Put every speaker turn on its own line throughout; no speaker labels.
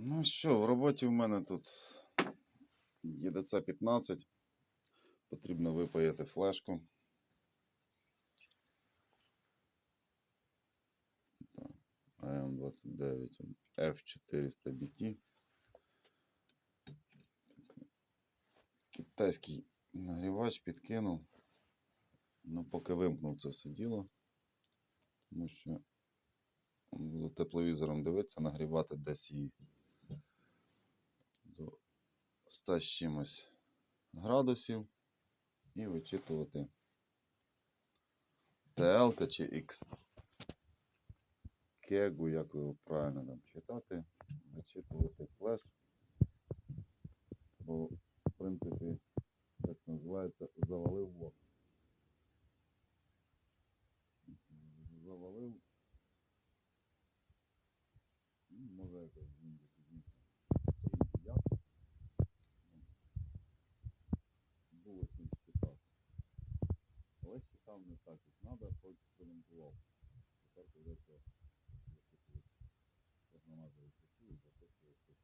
Ну що, в роботі в мене тут ЄДЦ 15. Потрібно випаяти флешку. АМ29 F400 BT. Китайський нагрівач підкинув. Ну, поки вимкнув це все діло. Тому що буду тепловізором дивитися, нагрівати десь її 100 з чимось градусів і вичитувати ТЛ чи X. Кегу, як його правильно там читати, вичитувати флеш. Бо, в принципі, як називається, завалив блок. Завалив. Ну, Може якось змінити пізніше. Чи як. Було чим читати. Читав не так, як треба, хоч експериментував. Тепер придеться висвітлити. Як намазую часу і записую все.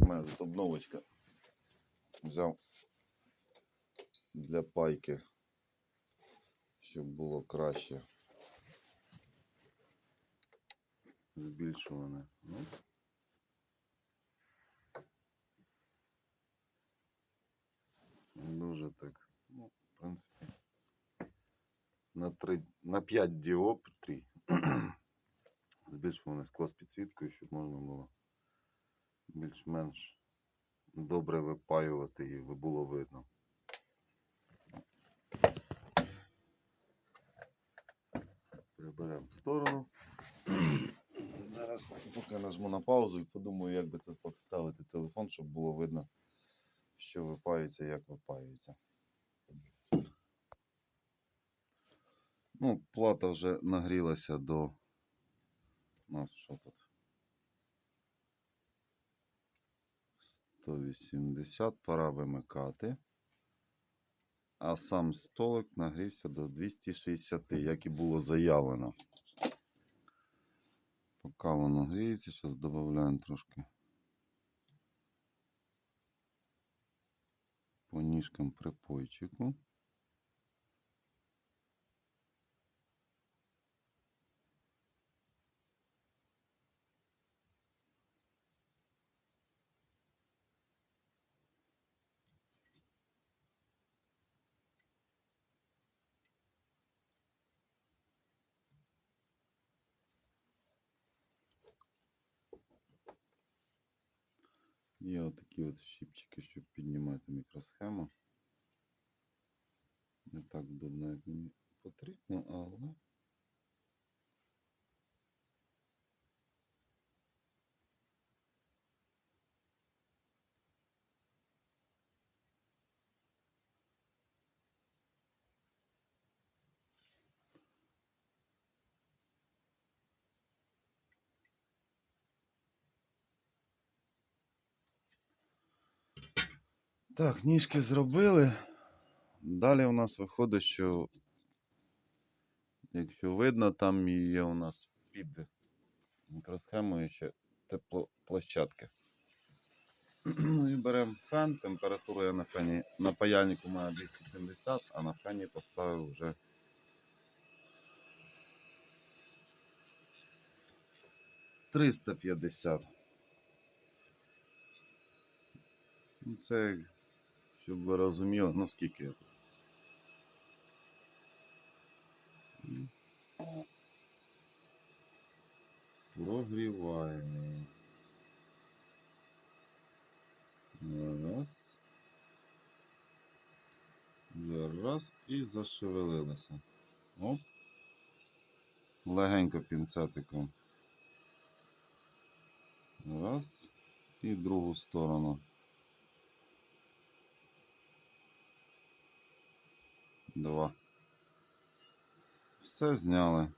У мене тут обновочка. Взяв для пайки, щоб було краще. Збільшуване. Ну. Дуже так. Ну, в принципі. На 3, на 5 діоптрій збільшуване скло з підсвіткою, щоб можна було більш-менш добре випаювати і було видно. Приберемо в сторону. Зараз поки нажму на паузу і подумаю, як би це поставити телефон, щоб було видно, що випаюється, як випаюється. Ну, плата вже нагрілася до. У нас що тут? 180, пора вимикати. А сам столик нагрівся до 260, як і було заявлено. Поки воно гріється, зараз додаємо трошки по ніжкам припойчику. Є отакі от щіпчики, щоб піднімати мікросхему. Не так вдобно, як мені потрібно, але. Так, ніжки зробили. Далі у нас виходить, що якщо видно, там є у нас під мікросхемою ще теплоплощадки. Ну і беремо фен. Температура я на фені на паяльнику маю 270, а на фені поставив вже триста п'ятдесят. Ну, це, щоб ви розуміли, ну скільки я тут. Прогріваємо. Раз. Раз і зашевелилися. Оп. Легенько пінцетиком. Раз. І другу сторону. Два. Все зняли.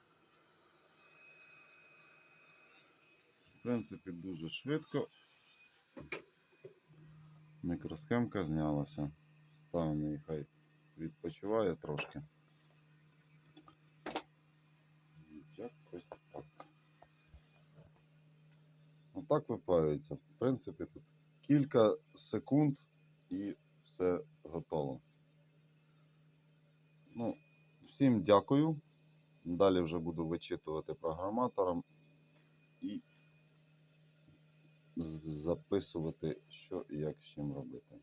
В принципі, дуже швидко. Мікросхемка знялася. Ставимо її, хай відпочиває трошки. Якось так. Отак випаюється. В принципі, тут кілька секунд і все готово. Ну, всім дякую. Далі вже буду вичитувати програматором і записувати, що і як з чим робити.